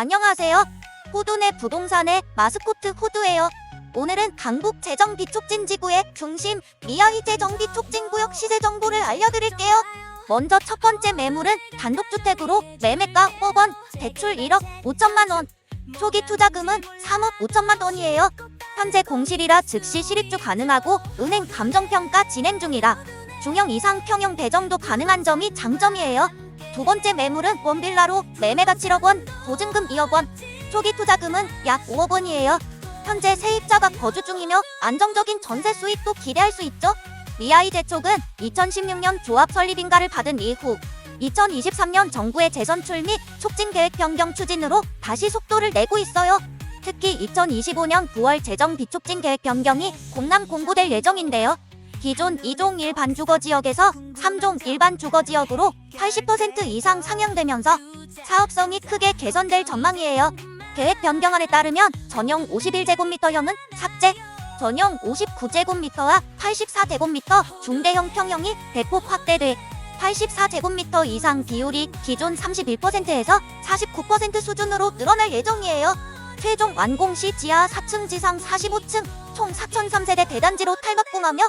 안녕하세요. 호두네 부동산의 마스코트 호두예요. 오늘은 강북 재정비 촉진 지구의 중심 미아이 재정비 촉진 구역 시세 정보를 알려드릴게요. 먼저 첫 번째 매물은 단독주택으로 매매가 5억 원, 대출 1억 5천만 원. 초기 투자금은 3억 5천만 원이에요. 현재 공실이라 즉시 실입주 가능하고 은행 감정평가 진행 중이라 중형 이상 평형 배정도 가능한 점이 장점이에요. 두 번째 매물은 원빌라로 매매가 7억 원, 보증금 2억 원, 초기 투자금은 약 5억 원이에요. 현재 세입자가 거주 중이며 안정적인 전세 수익도 기대할 수 있죠. 미아이 재촉은 2016년 조합 설립 인가를 받은 이후 2023년 정부의 재선출 및 촉진 계획 변경 추진으로 다시 속도를 내고 있어요. 특히 2025년 9월 재정 비촉진 계획 변경이 공람 공고될 예정인데요. 기존 2종 일반 주거 지역에서 3종 일반 주거 지역으로 80% 이상 상향되면서 사업성이 크게 개선될 전망이에요. 계획 변경안에 따르면 전용 51제곱미터형은 삭제, 전용 59제곱미터와 84제곱미터 중대형 평형이 대폭 확대돼 84제곱미터 이상 비율이 기존 31%에서 49% 수준으로 늘어날 예정이에요. 최종 완공 시 지하 4층 지상 45층 총 4,003세대 대단지로 탈바꿈하며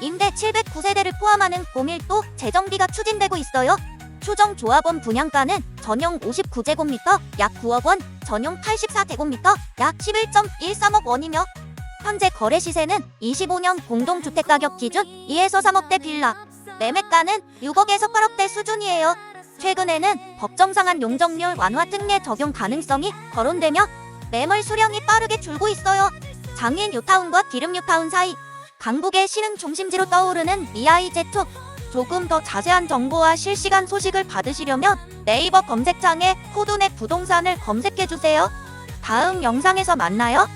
임대 709세대를 포함하는 고밀도 재정비가 추진되고 있어요. 추정 조합원 분양가는 전용 59제곱미터 약 9억 원, 전용 84제곱미터 약 11.13억 원이며 현재 거래 시세는 25년 공동주택 가격 기준 2에서 3억대 빌라, 매매가는 6억에서 8억대 수준이에요. 최근에는 법정상한 용적률 완화 특례 적용 가능성이 거론되며 매물 수량이 빠르게 줄고 있어요. 장인 뉴타운과 기름 뉴타운 사이 강북의 신흥 중심지로 떠오르는 미아이 제툭 조금 더 자세한 정보와 실시간 소식을 받으시려면 네이버 검색창에 코드넷 부동산을 검색해주세요. 다음 영상에서 만나요.